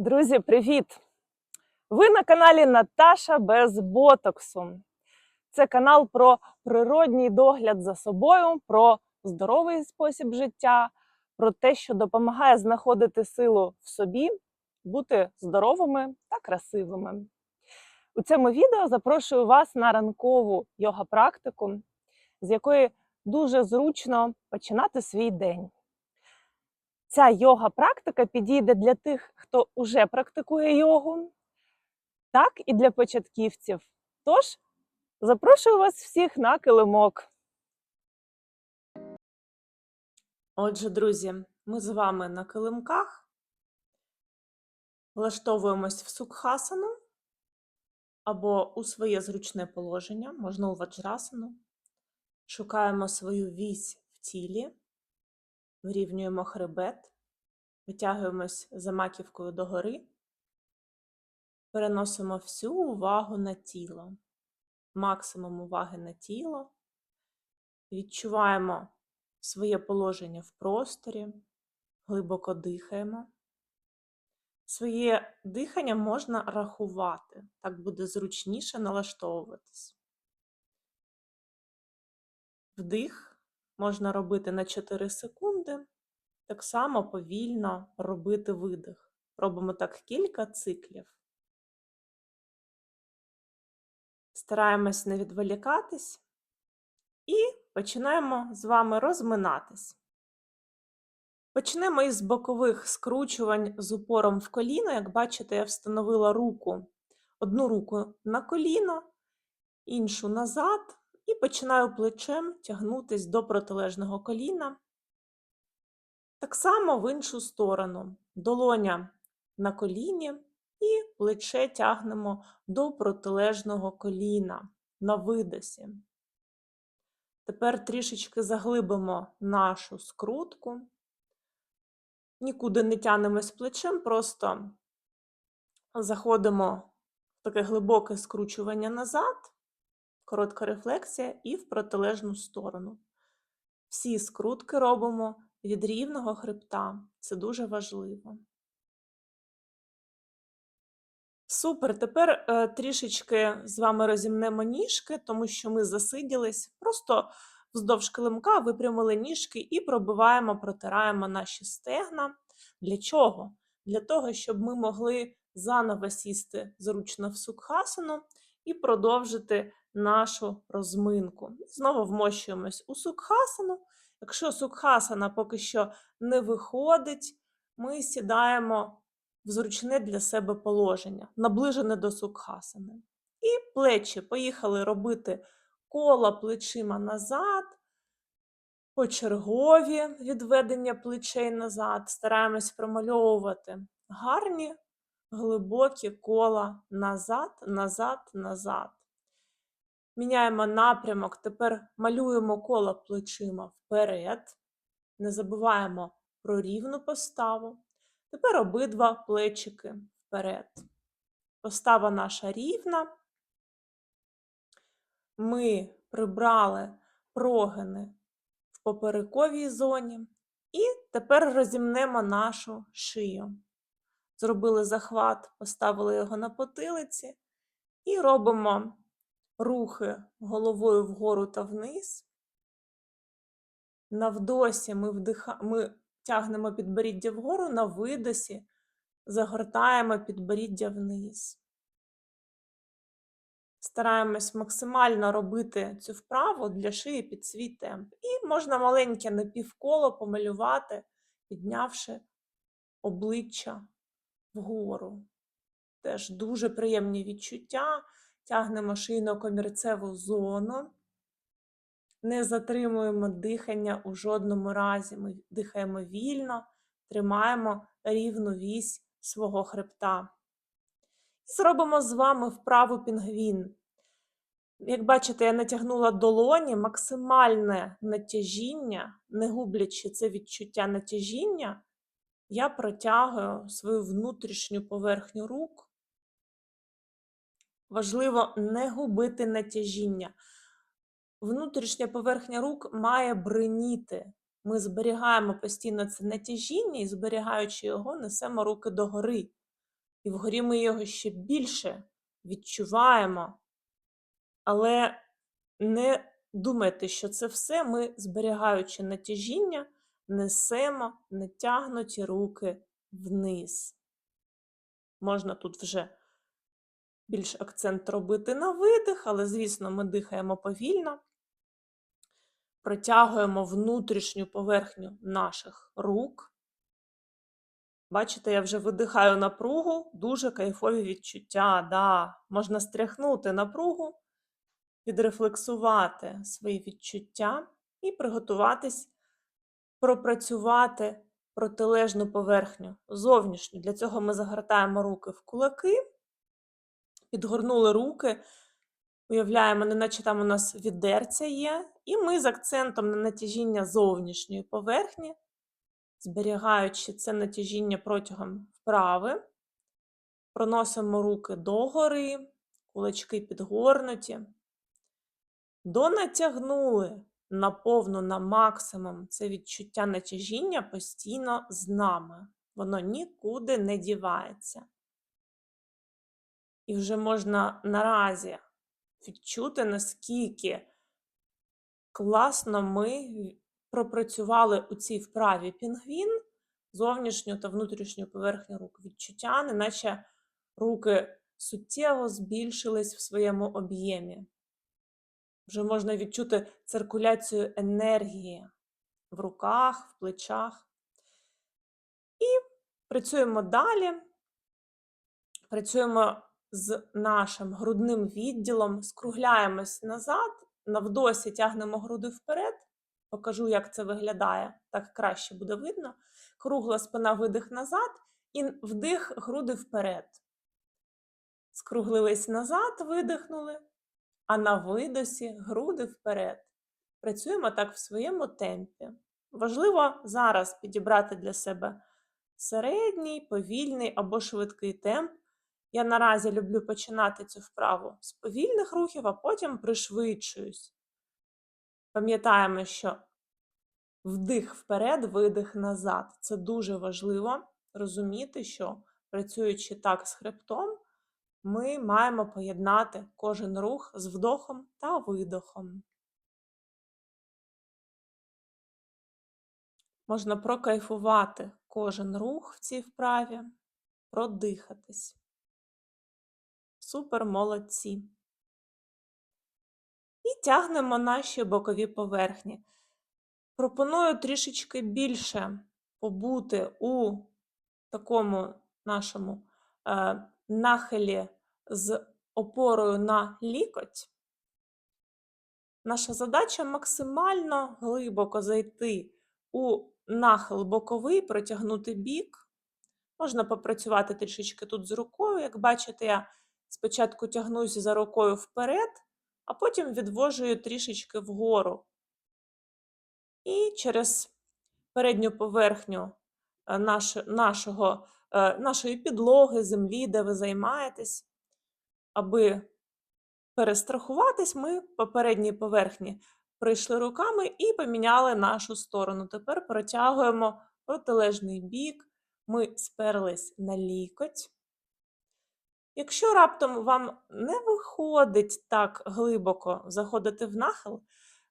Друзі, привіт! Ви на каналі Наташа без ботоксу. Це канал про природній догляд за собою, про здоровий спосіб життя, про те, що допомагає знаходити силу в собі, бути здоровими та красивими. У цьому відео запрошую вас на ранкову йога-практику, з якої дуже зручно починати свій день. Ця йога-практика підійде для тих, хто вже практикує йогу, так і для початківців. Тож запрошую вас всіх на килимок. Отже, друзі, ми з вами на килимках влаштовуємось в сукхасану або у своє зручне положення, можна у ваджрасану. Шукаємо свою вісь в тілі. Вирівнюємо хребет, витягуємось за маківкою догори, переносимо всю увагу на тіло, максимум уваги на тіло, відчуваємо своє положення в просторі, глибоко дихаємо. Своє дихання можна рахувати, так буде зручніше налаштовуватись. Вдих можна робити на 4 секунди, так само повільно робити видих. Робимо так кілька циклів. Стараємось не відволікатись і починаємо з вами розминатись. Почнемо із бокових скручувань з упором в коліно. Як бачите, я встановила руку, одну руку на коліно, іншу назад. І починаю плечем тягнутись до протилежного коліна. Так само в іншу сторону. Долоня на коліні і плече тягнемо до протилежного коліна на видосі. Тепер трішечки заглибимо нашу скрутку. Нікуди не тянемось плечем, просто заходимо в таке глибоке скручування назад коротка рефлексія і в протилежну сторону. Всі скрутки робимо від рівного хребта. Це дуже важливо. Супер. Тепер е, трішечки з вами розімнемо ніжки, тому що ми засиділись. Просто вздовж килимка випрямили ніжки і пробиваємо, протираємо наші стегна. Для чого? Для того, щоб ми могли заново сісти зручно в сукхасану і продовжити нашу розминку. Знову вмощуємось у сукхасану. Якщо сукхасана поки що не виходить, ми сідаємо в зручне для себе положення, наближене до сукхасани. І плечі поїхали робити коло плечима назад, почергові відведення плечей назад. Стараємось промальовувати гарні, глибокі кола назад, назад, назад. Міняємо напрямок, тепер малюємо коло плечима вперед. Не забуваємо про рівну поставу. Тепер обидва плечики вперед. Постава наша рівна. Ми прибрали прогини в поперековій зоні. І тепер розімнемо нашу шию. Зробили захват, поставили його на потилиці і робимо рухи головою вгору та вниз. На вдосі ми, вдиха... ми тягнемо підборіддя вгору, на видосі загортаємо підборіддя вниз. Стараємось максимально робити цю вправу для шиї під свій темп. І можна маленьке напівколо помалювати, піднявши обличчя вгору. Теж дуже приємні відчуття. Тягнемо шийно-комірцеву зону, не затримуємо дихання у жодному разі. Ми дихаємо вільно, тримаємо рівну вісь свого хребта. Зробимо з вами вправу пінгвін. Як бачите, я натягнула долоні, максимальне натяжіння, не гублячи це відчуття натяжіння, я протягую свою внутрішню поверхню рук важливо не губити натяжіння. Внутрішня поверхня рук має бреніти. Ми зберігаємо постійно це натяжіння і, зберігаючи його, несемо руки догори. і вгорі ми його ще більше відчуваємо. Але не думайте, що це все ми, зберігаючи натяжіння, несемо натягнуті руки вниз. Можна тут вже більш акцент робити на видих, але, звісно, ми дихаємо повільно, протягуємо внутрішню поверхню наших рук. Бачите, я вже видихаю напругу, дуже кайфові відчуття. Да. Можна стряхнути напругу, відрефлексувати свої відчуття і приготуватись пропрацювати протилежну поверхню зовнішню. Для цього ми загортаємо руки в кулаки, підгорнули руки, уявляємо, неначе там у нас відерця є, і ми з акцентом на натяжіння зовнішньої поверхні, зберігаючи це натяжіння протягом вправи, проносимо руки догори, кулачки підгорнуті, донатягнули наповну на максимум це відчуття натяжіння постійно з нами. Воно нікуди не дівається. І вже можна наразі відчути, наскільки класно ми пропрацювали у цій вправі пінгвін, зовнішню та внутрішню поверхню рук. Відчуття, неначе руки суттєво збільшились в своєму об'ємі. Вже можна відчути циркуляцію енергії в руках, в плечах. І працюємо далі. Працюємо з нашим грудним відділом, скругляємось назад, навдосі тягнемо груди вперед. Покажу, як це виглядає, так краще буде видно. Кругла спина видих назад і вдих груди вперед. Скруглились назад, видихнули а на видосі груди вперед. Працюємо так в своєму темпі. Важливо зараз підібрати для себе середній, повільний або швидкий темп. Я наразі люблю починати цю вправу з повільних рухів, а потім пришвидшуюсь. Пам'ятаємо, що вдих вперед, видих назад. Це дуже важливо розуміти, що працюючи так з хребтом, ми маємо поєднати кожен рух з вдохом та видохом. Можна прокайфувати кожен рух в цій вправі, продихатись. Супер молодці. І тягнемо наші бокові поверхні. Пропоную трішечки більше побути у такому нашому е, нахилі з опорою на лікоть, наша задача максимально глибоко зайти у нахил боковий, протягнути бік. Можна попрацювати трішечки тут з рукою. Як бачите, я спочатку тягнуся за рукою вперед, а потім відвожу її трішечки вгору. І через передню поверхню е, наш, нашого Е, нашої підлоги, землі, де ви займаєтесь. Аби перестрахуватись, ми по передній поверхні прийшли руками і поміняли нашу сторону. Тепер протягуємо протилежний бік, ми сперлись на лікоть. Якщо раптом вам не виходить так глибоко заходити в нахил,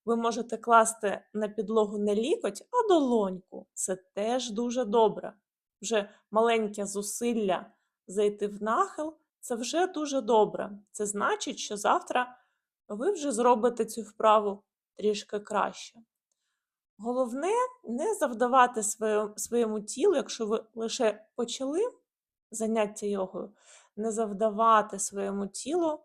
ви можете класти на підлогу не лікоть, а долоньку. Це теж дуже добре вже маленьке зусилля зайти в нахил, це вже дуже добре. Це значить, що завтра ви вже зробите цю вправу трішки краще. Головне не завдавати своєму тілу, якщо ви лише почали заняття йогою, не завдавати своєму тілу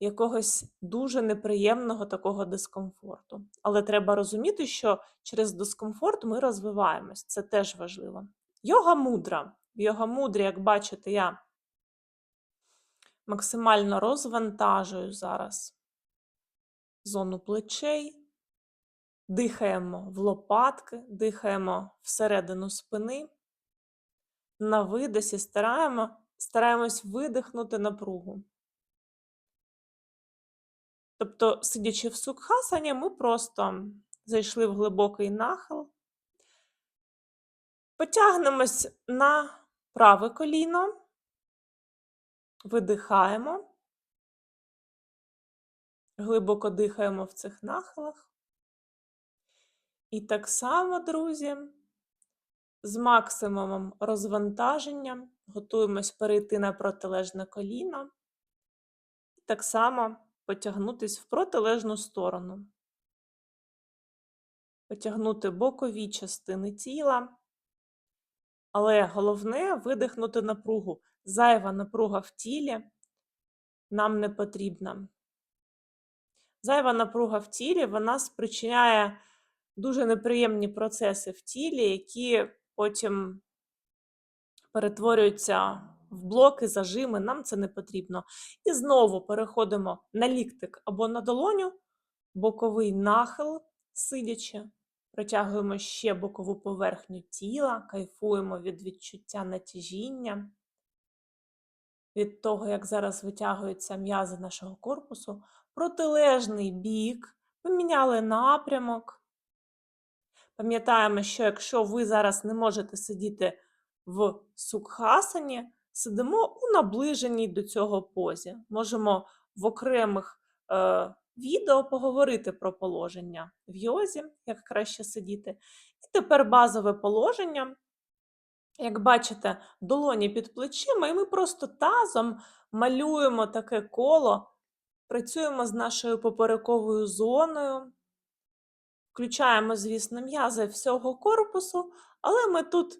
якогось дуже неприємного такого дискомфорту. Але треба розуміти, що через дискомфорт ми розвиваємось. Це теж важливо. Йога мудра. Йога мудрі, як бачите, я максимально розвантажую зараз зону плечей, дихаємо в лопатки, дихаємо всередину спини. На видосі стараємо, стараємось видихнути напругу. Тобто, сидячи в сукхасані, ми просто зайшли в глибокий нахил. Потягнемось на праве коліно, Видихаємо. Глибоко дихаємо в цих нахилах. І так само, друзі, з максимумом розвантаження готуємось перейти на протилежне коліно. І так само потягнутись в протилежну сторону. Потягнути бокові частини тіла. Але головне видихнути напругу. Зайва напруга в тілі нам не потрібна. Зайва напруга в тілі вона спричиняє дуже неприємні процеси в тілі, які потім перетворюються в блоки, зажими. Нам це не потрібно. І знову переходимо на ліктик або на долоню, боковий нахил, сидячи. Протягуємо ще бокову поверхню тіла, кайфуємо від відчуття натяжіння, від того, як зараз витягуються м'язи нашого корпусу. Протилежний бік, поміняли напрямок. Пам'ятаємо, що якщо ви зараз не можете сидіти в сукхасані, сидимо у наближеній до цього позі. Можемо в окремих е, відео поговорити про положення в йозі, як краще сидіти. І тепер базове положення. Як бачите, долоні під плечима, і ми просто тазом малюємо таке коло, працюємо з нашою поперековою зоною, включаємо, звісно, м'язи всього корпусу, але ми тут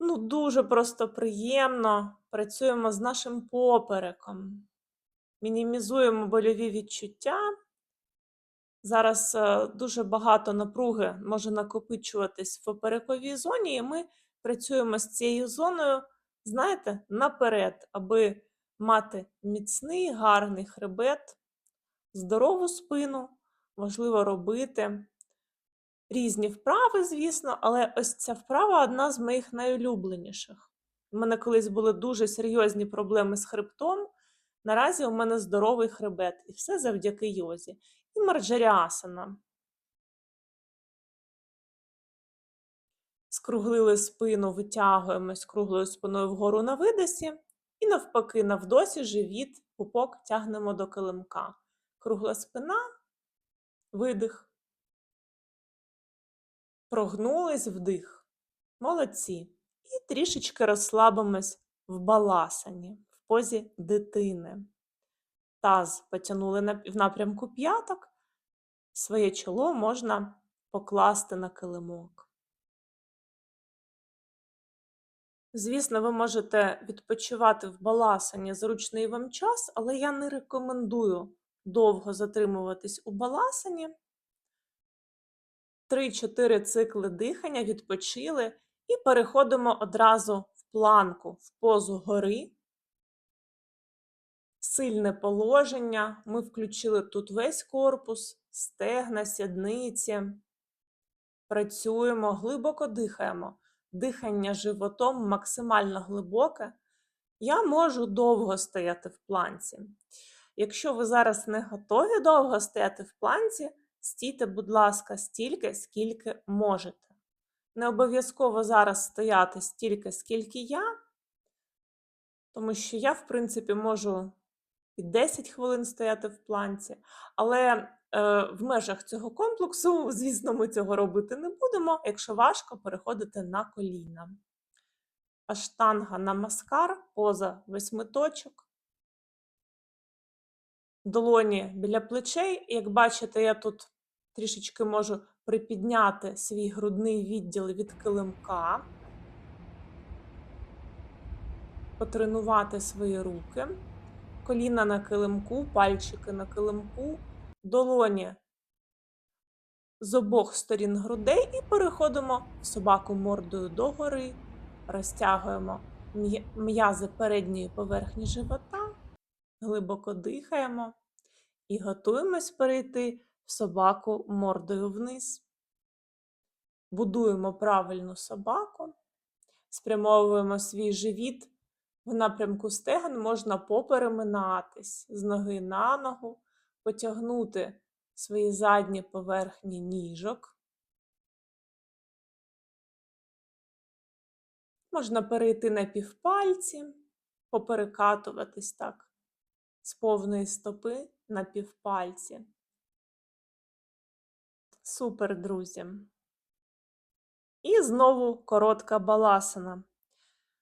ну, дуже просто приємно. Працюємо з нашим попереком. Мінімізуємо больові відчуття. Зараз е, дуже багато напруги може накопичуватись в поперековій зоні, і ми працюємо з цією зоною, знаєте, наперед, аби мати міцний, гарний хребет, здорову спину, можливо робити різні вправи, звісно, але ось ця вправа одна з моїх найулюбленіших. У мене колись були дуже серйозні проблеми з хребтом. Наразі у мене здоровий хребет, і все завдяки йозі. І марджаріасана. Скруглили спину, витягуємось круглою спиною вгору на видосі. І навпаки, на вдосі живіт, пупок тягнемо до килимка. Кругла спина, видих. Прогнулись вдих. Молодці. І трішечки розслабимось в баласані в позі дитини. Таз потягнули в напрямку п'яток, своє чоло можна покласти на килимок. Звісно, ви можете відпочивати в баласані зручний вам час, але я не рекомендую довго затримуватись у баласані. 3-4 цикли дихання відпочили і переходимо одразу в планку, в позу гори сильне положення. Ми включили тут весь корпус, стегна, сідниці. Працюємо, глибоко дихаємо. Дихання животом максимально глибоке. Я можу довго стояти в планці. Якщо ви зараз не готові довго стояти в планці, стійте, будь ласка, стільки, скільки можете. Не обов'язково зараз стояти стільки, скільки я, тому що я, в принципі, можу і 10 хвилин стояти в планці. Але е, в межах цього комплексу, звісно, ми цього робити не будемо, якщо важко переходити на коліна. Аштанга на маскар, поза восьми точок. Долоні біля плечей. Як бачите, я тут трішечки можу припідняти свій грудний відділ від килимка, потренувати свої руки. Коліна на килимку, пальчики на килимку, долоні з обох сторін грудей. І переходимо в собаку мордою догори, розтягуємо м'язи передньої поверхні живота, глибоко дихаємо і готуємось перейти в собаку мордою вниз. Будуємо правильну собаку, спрямовуємо свій живіт в напрямку стегон можна попереминатись з ноги на ногу, потягнути свої задні поверхні ніжок. Можна перейти на півпальці, поперекатуватись так з повної стопи на півпальці. Супер, друзі. І знову коротка баласана.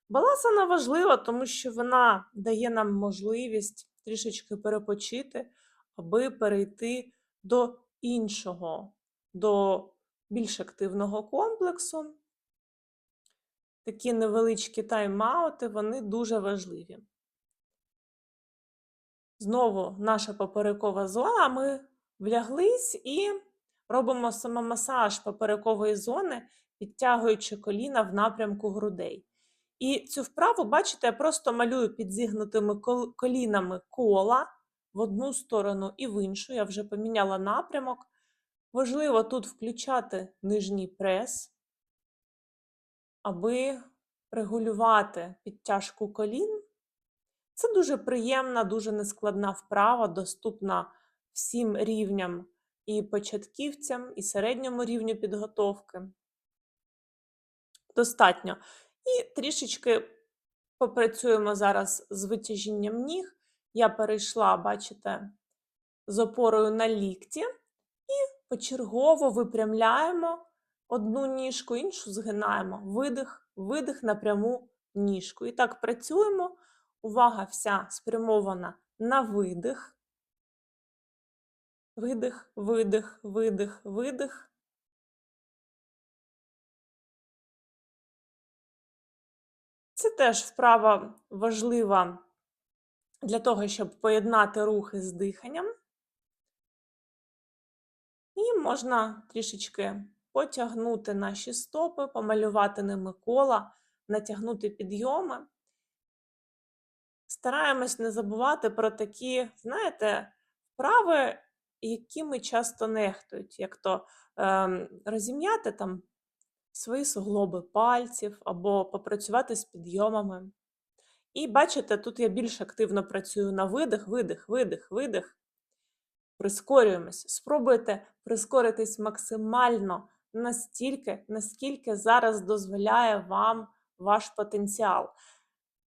Баласана важлива, тому що вона дає нам можливість трішечки перепочити, аби перейти до іншого, до більш активного комплексу. Такі невеличкі тайм-аути, вони дуже важливі. Знову наша поперекова зона, ми вляглись і робимо самомасаж поперекової зони, підтягуючи коліна в напрямку грудей. І цю вправу, бачите, я просто малюю підзігнутими кол- колінами кола в одну сторону і в іншу. Я вже поміняла напрямок. Важливо тут включати нижній прес, аби регулювати підтяжку колін. Це дуже приємна, дуже нескладна вправа, доступна всім рівням і початківцям, і середньому рівню підготовки. Достатньо. І трішечки попрацюємо зараз з витяжінням ніг. Я перейшла, бачите, з опорою на лікті, і почергово випрямляємо одну ніжку, іншу згинаємо. Видих, видих на пряму ніжку. І так працюємо. Увага вся спрямована на видих. Видих, видих, видих, видих. Це теж вправа важлива для того, щоб поєднати рухи з диханням. І можна трішечки потягнути наші стопи, помалювати ними кола, натягнути підйоми. Стараємось не забувати про такі, знаєте, вправи, якими часто нехтують, як то ем, розім'яти там свої суглоби пальців або попрацювати з підйомами. І бачите, тут я більш активно працюю на видих, видих, видих, видих. Прискорюємось. Спробуйте прискоритись максимально настільки, наскільки зараз дозволяє вам ваш потенціал.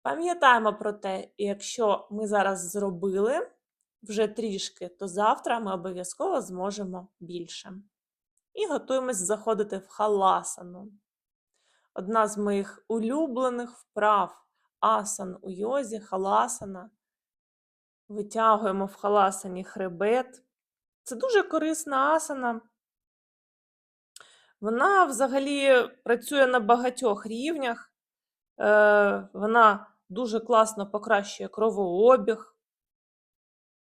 Пам'ятаємо про те, якщо ми зараз зробили вже трішки, то завтра ми обов'язково зможемо більше. І готуємось заходити в халасану. Одна з моїх улюблених вправ асан у йозі, халасана. Витягуємо в халасані хребет. Це дуже корисна асана. Вона взагалі працює на багатьох рівнях. Е, Вона дуже класно покращує кровообіг,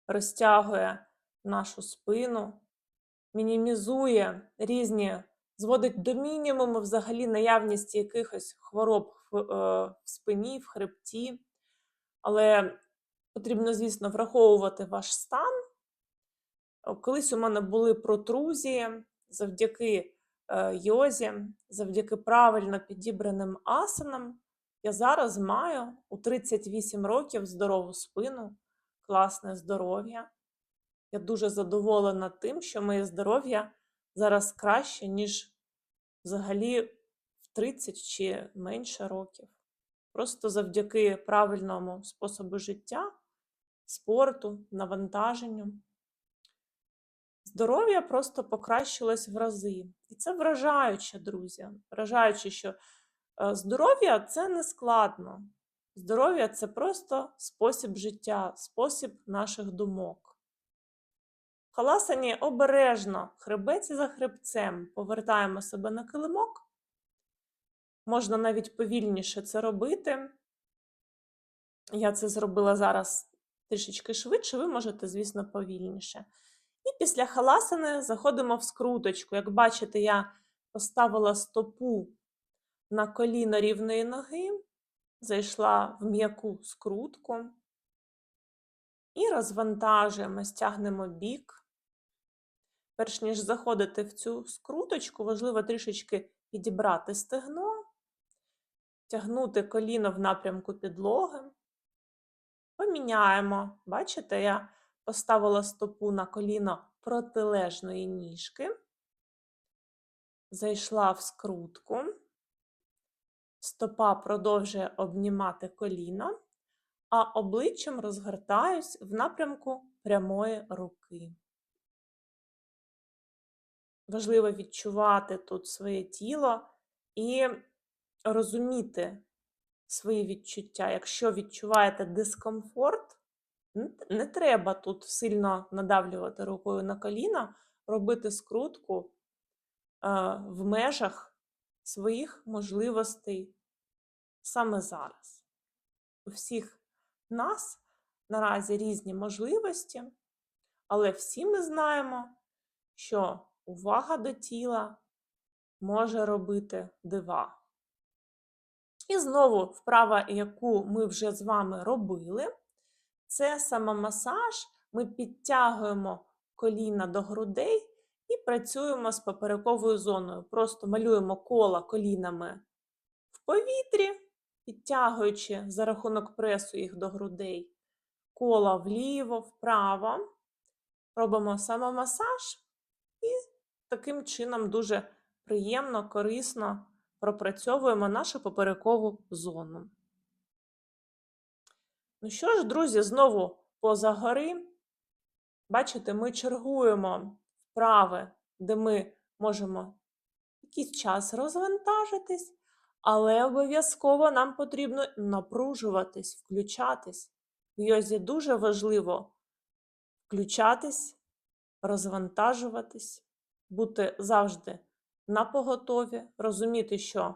розтягує нашу спину, мінімізує різні, зводить до мінімуму взагалі наявність якихось хвороб в, е, спині, в хребті. Але потрібно, звісно, враховувати ваш стан. Колись у мене були протрузії завдяки е, йозі, завдяки правильно підібраним асанам. Я зараз маю у 38 років здорову спину, класне здоров'я. Я дуже задоволена тим, що моє здоров'я зараз краще, ніж взагалі в 30 чи менше років. Просто завдяки правильному способу життя, спорту, навантаженню. Здоров'я просто покращилось в рази. І це вражаюче, друзі. Вражаюче, що здоров'я це не складно. Здоров'я це просто спосіб життя, спосіб наших думок. Халасані обережно, хребець за хребцем, повертаємо себе на килимок. Можна навіть повільніше це робити. Я це зробила зараз трішечки швидше, ви можете, звісно, повільніше. І після халасани заходимо в скруточку. Як бачите, я поставила стопу на коліно рівної ноги, зайшла в м'яку скрутку і розвантажуємо, стягнемо бік. Перш ніж заходити в цю скруточку, важливо трішечки підібрати стегно, тягнути коліно в напрямку підлоги. Поміняємо. Бачите, я поставила стопу на коліно протилежної ніжки, зайшла в скрутку, стопа продовжує обнімати коліно, а обличчям розгортаюсь в напрямку прямої руки. Важливо відчувати тут своє тіло і розуміти свої відчуття. Якщо відчуваєте дискомфорт, не треба тут сильно надавлювати рукою на коліна, робити скрутку е, в межах своїх можливостей саме зараз. У всіх нас наразі різні можливості, але всі ми знаємо, що увага до тіла може робити дива. І знову вправа, яку ми вже з вами робили, це самомасаж. Ми підтягуємо коліна до грудей і працюємо з поперековою зоною. Просто малюємо коло колінами в повітрі, підтягуючи за рахунок пресу їх до грудей. Коло вліво, вправо. Робимо самомасаж і таким чином дуже приємно, корисно пропрацьовуємо нашу поперекову зону. Ну що ж, друзі, знову поза гори. Бачите, ми чергуємо вправи, де ми можемо якийсь час розвантажитись, але обов'язково нам потрібно напружуватись, включатись. В йозі дуже важливо включатись, розвантажуватись, бути завжди на поготові, розуміти, що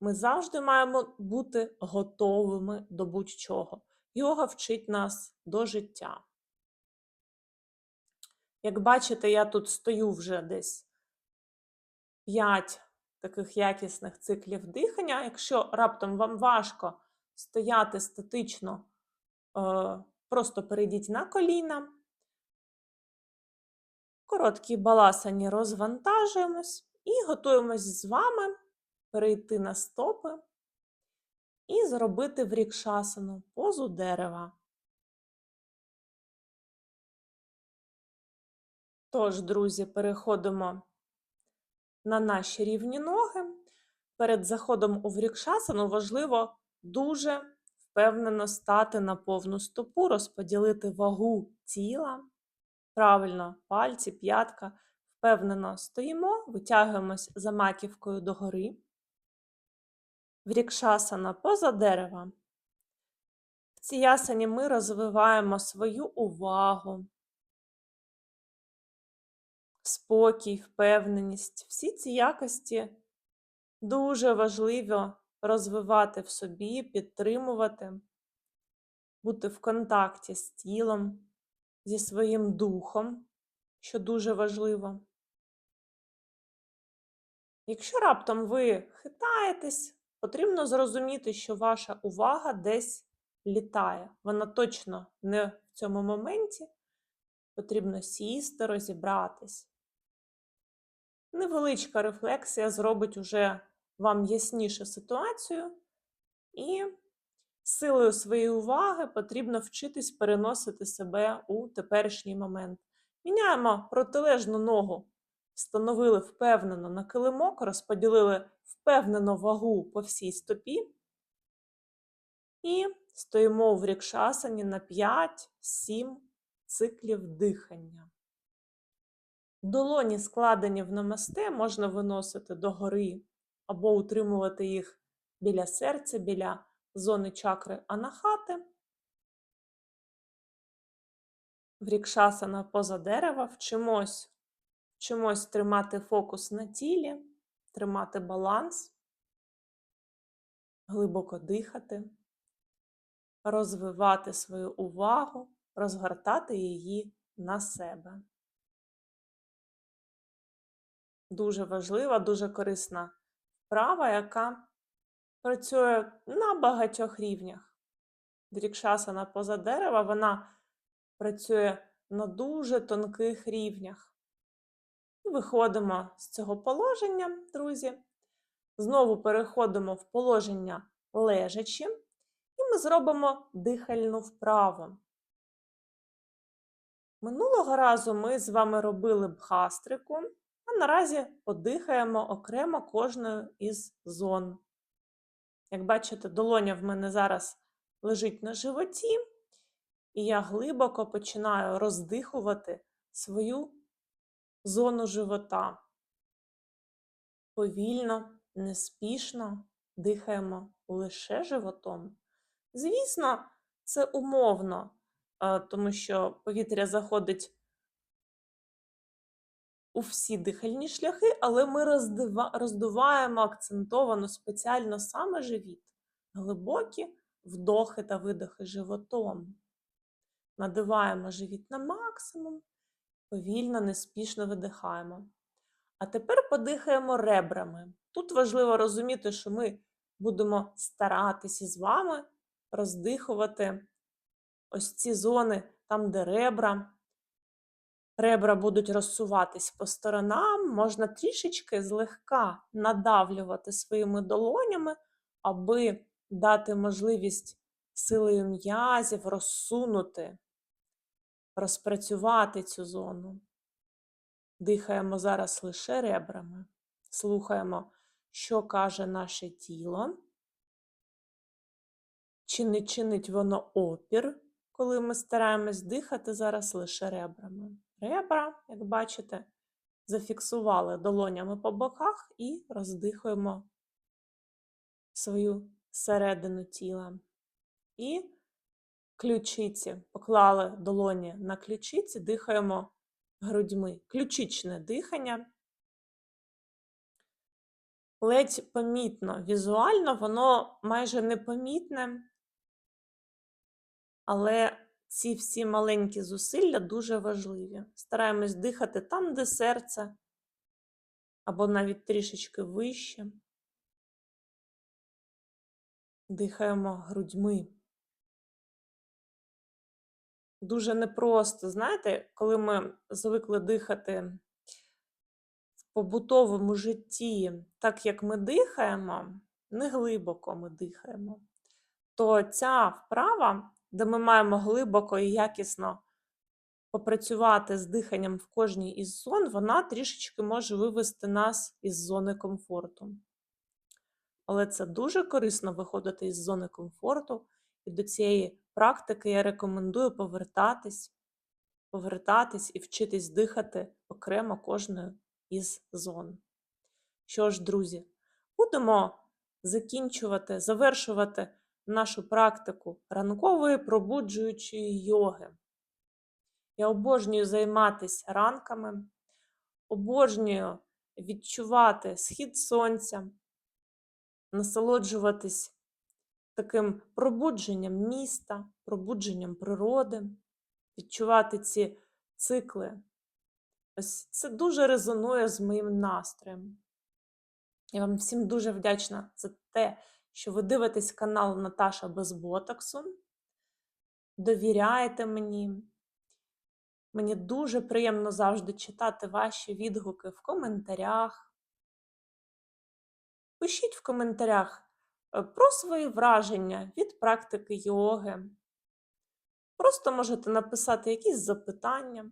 ми завжди маємо бути готовими до будь-чого. Йога вчить нас до життя. Як бачите, я тут стою вже десь 5 таких якісних циклів дихання. Якщо раптом вам важко стояти статично, е, просто перейдіть на коліна. Короткі баласані розвантажуємось і готуємось з вами перейти на стопи і зробити врікшасану позу дерева. Тож, друзі, переходимо на наші рівні ноги. Перед заходом у врікшасану важливо дуже впевнено стати на повну стопу, розподілити вагу тіла. Правильно, пальці, п'ятка. Впевнено стоїмо, витягуємось за маківкою догори. Врікшасана поза дерева. В цій ясані ми розвиваємо свою увагу, спокій, впевненість. Всі ці якості дуже важливо розвивати в собі, підтримувати, бути в контакті з тілом, зі своїм духом, що дуже важливо. Якщо раптом ви хитаєтесь, потрібно зрозуміти, що ваша увага десь літає. Вона точно не в цьому моменті. Потрібно сісти, розібратись. Невеличка рефлексія зробить уже вам ясніше ситуацію, і силою своєї уваги потрібно вчитись переносити себе у теперішній момент. Міняємо протилежну ногу, встановили впевнено на килимок, розподілили впевнено вагу по всій стопі. І стоїмо в рікшасані на 5-7 циклів дихання. Долоні, складені в намасте, можна виносити догори або утримувати їх біля серця, біля зони чакри анахати. Врікшасана поза дерева, вчимось, вчимось тримати фокус на тілі, тримати баланс, глибоко дихати, розвивати свою увагу, розгортати її на себе. Дуже важлива, дуже корисна вправа, яка працює на багатьох рівнях. Дрікшасана поза дерева, вона працює на дуже тонких рівнях. Виходимо з цього положення, друзі. Знову переходимо в положення лежачі, і ми зробимо дихальну вправу. Минулого разу ми з вами робили бхастрику, наразі подихаємо окремо кожною із зон. Як бачите, долоня в мене зараз лежить на животі, і я глибоко починаю роздихувати свою зону живота. Повільно, неспішно дихаємо лише животом. Звісно, це умовно, е, тому що повітря заходить у всі дихальні шляхи, але ми роздуваємо акцентовано спеціально саме живіт. Глибокі вдохи та видохи животом. Надуваємо живіт на максимум, повільно, неспішно видихаємо. А тепер подихаємо ребрами. Тут важливо розуміти, що ми будемо старатися з вами роздихувати ось ці зони, там, де ребра. Ребра будуть розсуватись по сторонам, можна трішечки злегка надавлювати своїми долонями, аби дати можливість силою м'язів розсунути, розпрацювати цю зону. Дихаємо зараз лише ребрами, слухаємо, що каже наше тіло, чи не чинить воно опір, коли ми стараємось дихати зараз лише ребрами. Ребра, як бачите, зафіксували долонями по боках і роздихуємо свою середину тіла. І ключиці поклали долоні на ключиці, дихаємо грудьми. Ключичне дихання. Ледь помітно, візуально воно майже непомітне, але ці всі маленькі зусилля дуже важливі. Стараємось дихати там, де серце, або навіть трішечки вище. Дихаємо грудьми. Дуже непросто, знаєте, коли ми звикли дихати в побутовому житті, так як ми дихаємо, не глибоко ми дихаємо, то ця вправа, де ми маємо глибоко і якісно попрацювати з диханням в кожній із зон, вона трішечки може вивести нас із зони комфорту. Але це дуже корисно виходити із зони комфорту, і до цієї практики я рекомендую повертатись, повертатись і вчитись дихати окремо кожною із зон. Що ж, друзі, будемо закінчувати, завершувати нашу практику ранкової пробуджуючої йоги. Я обожнюю займатися ранками, обожнюю відчувати схід сонця, насолоджуватись таким пробудженням міста, пробудженням природи, відчувати ці цикли. Ось це дуже резонує з моїм настроєм. Я вам всім дуже вдячна за те, що ви дивитесь канал Наташа без ботоксу. Довіряєте мені. Мені дуже приємно завжди читати ваші відгуки в коментарях. Пишіть в коментарях е, про свої враження від практики йоги. Просто можете написати якісь запитання.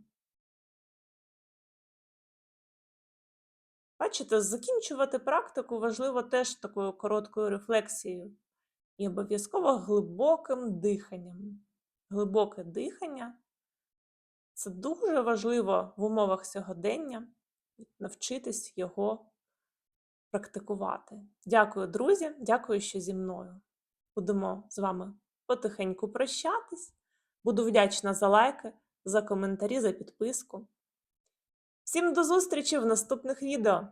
Бачите, закінчувати практику важливо теж такою короткою рефлексією і обов'язково глибоким диханням. Глибоке дихання це дуже важливо в умовах сьогодення навчитись його практикувати. Дякую, друзі, дякую, що зі мною. Будемо з вами потихеньку прощатись. Буду вдячна за лайки, за коментарі, за підписку. Всім до зустрічі в наступних відео!